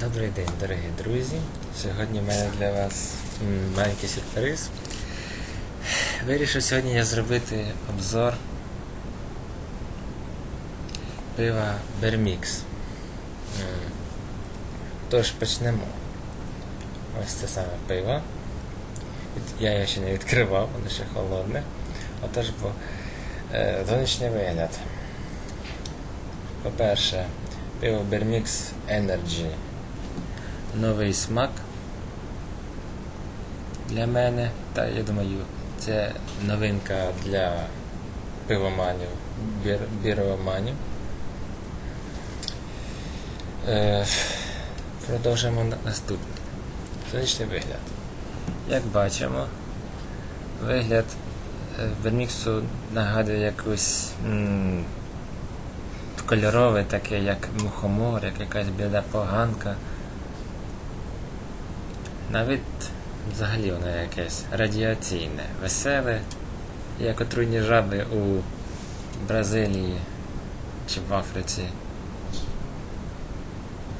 Добрий день, дорогі друзі. Сьогодні в мене для вас маленький сюрприз. Вирішив сьогодні я зробити обзор пива Бермікс. Тож почнемо. Ось це саме пиво. Я його ще не відкривав, воно ще холодне. Отож, бо е, зовнішній вигляд. По-перше, пиво Бермікс Energy. Новий смак для мене. Та я думаю, це новинка для пивоманів, бір, біровоманів. Е, продовжимо на- наступне. Зовнішній вигляд. Як бачимо, вигляд е, Берміксу нагадує якусь м, кольорове, таке, як мухомор, як якась біда поганка. На вид взагалі воно якесь радіаційне, веселе, як отруйні жаби у Бразилії чи в Африці.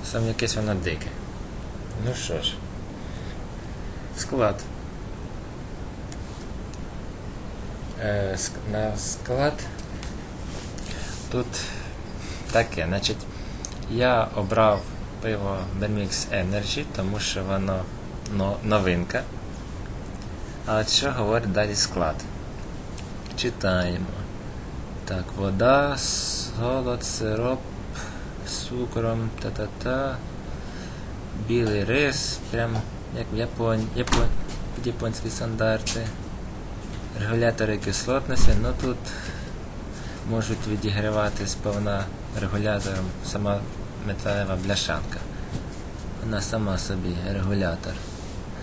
Саме якесь воно дике. Ну що ж, склад. Е, на склад тут таке, значить, я обрав пиво Bermix Energy, тому що воно но, новинка. А от що говорить далі склад? Читаємо. Так, вода, солод, сироп, з цукром, та-та-та. Білий рис, прям як в Японії, Япон... японські стандарти. Регулятори кислотності, ну тут можуть відігравати сповна регулятором сама металева бляшанка. Вона сама собі регулятор.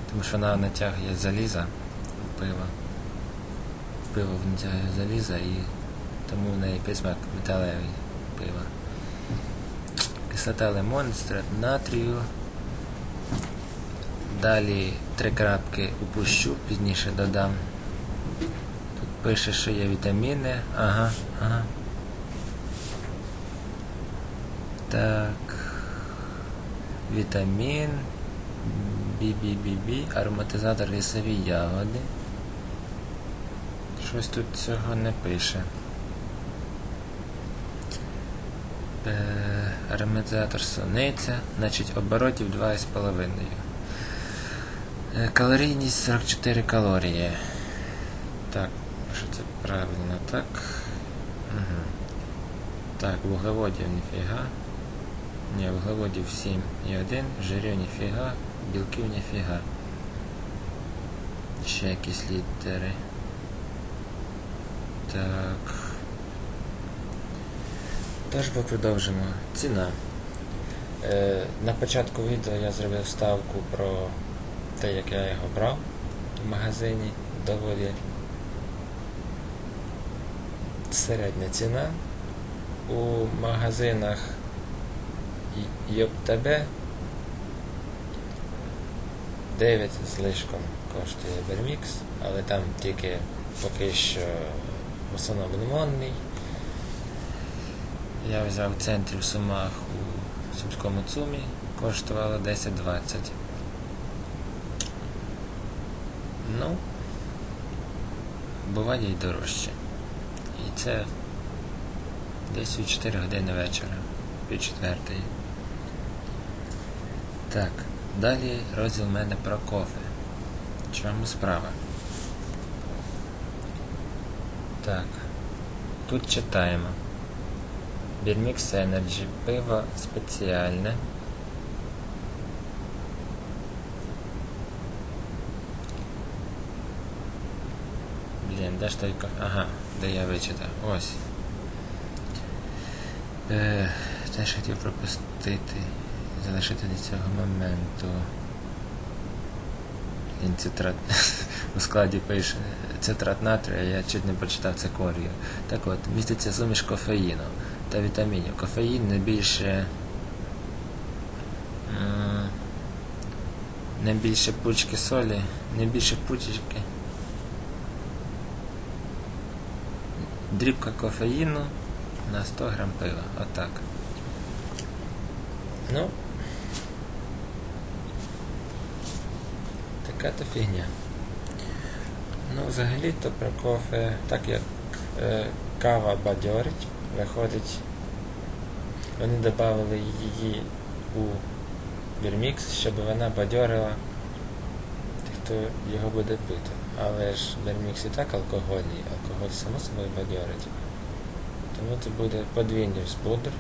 Тому що вона натягує заліза у пиво. Пиво натягує заліза і тому в неї присмак металевий пива. Кислота лимон, страт натрію. Далі три крапки упущу, пізніше додам. Тут пише, що є вітаміни. Ага, ага. Так. Вітамін. Бі ароматизатор лісові ягоди. Щось тут цього не пише. Е, ароматизатор суниця, значить оборотів 2,5. Е, Калорійність 44 калорії. Так, що це правильно, так? Угу. Так, вуглеводів ніфіга. Ні, вуглеводів 7,1, жирів ніфіга, білків ніфіга. Ще якісь літери. Так. Тож ми продовжимо. Ціна. Е, на початку відео я зробив вставку про те, як я його брав в магазині. Доволі середня ціна. У магазинах ЙОПТБ 9 з лишком коштує Бермікс, але там тільки поки що в основному лимонний. Я взяв в центрі в Сумах у Сумському ЦУМі, коштувало 10-20. Ну, буває й дорожче. І це десь у 4 години вечора, пів четвертої. Так, далі розділ в мене про кофе. Чому справа? Так, тут читаємо. Бірмікс Energy, пиво спеціальне. Блін, де ж той Ага, де я вичитав. Ось. Е, теж хотів пропустити, залишити до цього моменту. Він цитрат у складі пише цитрат натрію, я чуть не прочитав цикорію. Так от, міститься суміш кофеїну та вітамінів. Кофеїн не більше. Не більше пучки солі, не більше пучки. Дрібка кофеїну на 100 грам пива. Отак. Ну, яка то фігня. Ну, взагалі-то про кофе, так як е, кава бадьорить, виходить, вони додали її у Бірмікс, щоб вона бадьорила тих, хто його буде пити. Але ж Бірмікс і так алкогольний, алкоголь само собою бадьорить. Тому це буде подвійний збудр.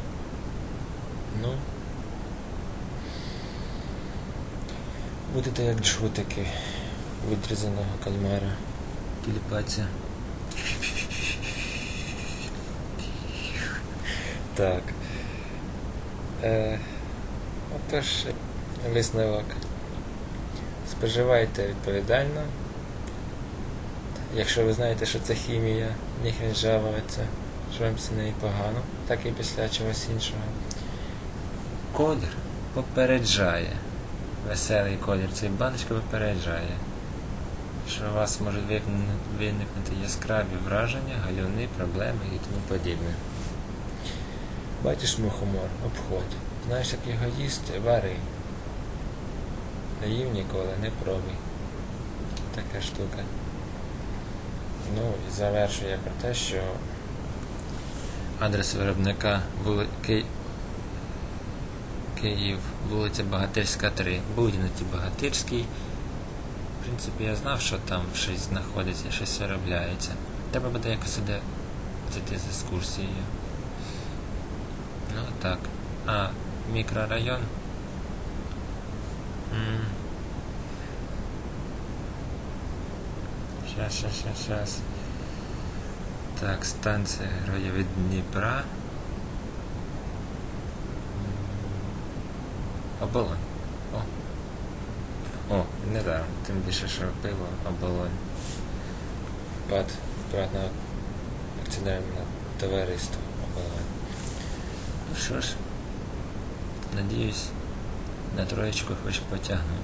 Ну, будете як джгутики відрізаного кальмара. Тіліпація. Так. Е, отож, висновок. Споживайте відповідально. Якщо ви знаєте, що це хімія, ніхай жалується, що вам це не погано, так і після чогось іншого. Колір попереджає. Веселий колір цієї баночки попереджає, що у вас можуть виникнути, яскраві враження, галюни, проблеми і тому подібне. Бачиш мухомор, обходь. Знаєш, як його їсти, вари. Не їв ніколи, не пробуй. Така штука. Ну і завершує про те, що адрес виробника були. Київ, вулиця Багатирська 3. Був на ті Багатирській. В принципі, я знав, що там щось знаходиться, щось виробляється. Треба буде якось сюди зайти з екскурсією. Ну так. А, мікрорайон. Щас, щас, щас, щас. Так, станція Героїв Дніпра. Оболонь. О. О, не да. Тим більше, що пиво оболонь. Пад приватного акціонерне товариство оболонь. Ну що ж, надіюсь, на троєчку хоч потягну.